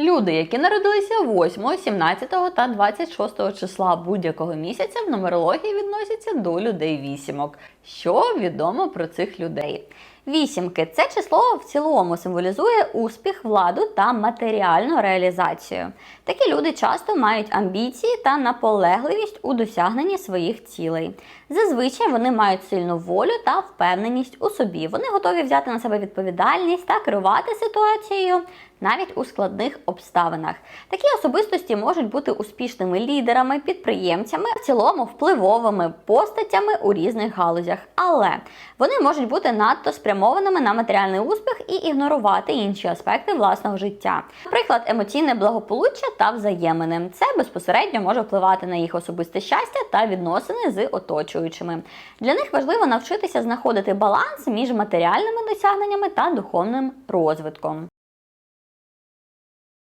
Люди, які народилися 8, 17 та 26 числа будь-якого місяця в нумерології відносяться до людей вісімок. Що відомо про цих людей? Вісімки це число в цілому символізує успіх, владу та матеріальну реалізацію. Такі люди часто мають амбіції та наполегливість у досягненні своїх цілей. Зазвичай вони мають сильну волю та впевненість у собі. Вони готові взяти на себе відповідальність та керувати ситуацією навіть у складних обставинах. Такі особистості можуть бути успішними лідерами, підприємцями, в цілому впливовими постатями у різних галузях. Але вони можуть бути надто спрямованими на матеріальний успіх і ігнорувати інші аспекти власного життя. Наприклад, емоційне благополуччя та взаємини. Це безпосередньо може впливати на їх особисте щастя та відносини з оточуючими. Для них важливо навчитися знаходити баланс між матеріальними досягненнями та духовним розвитком.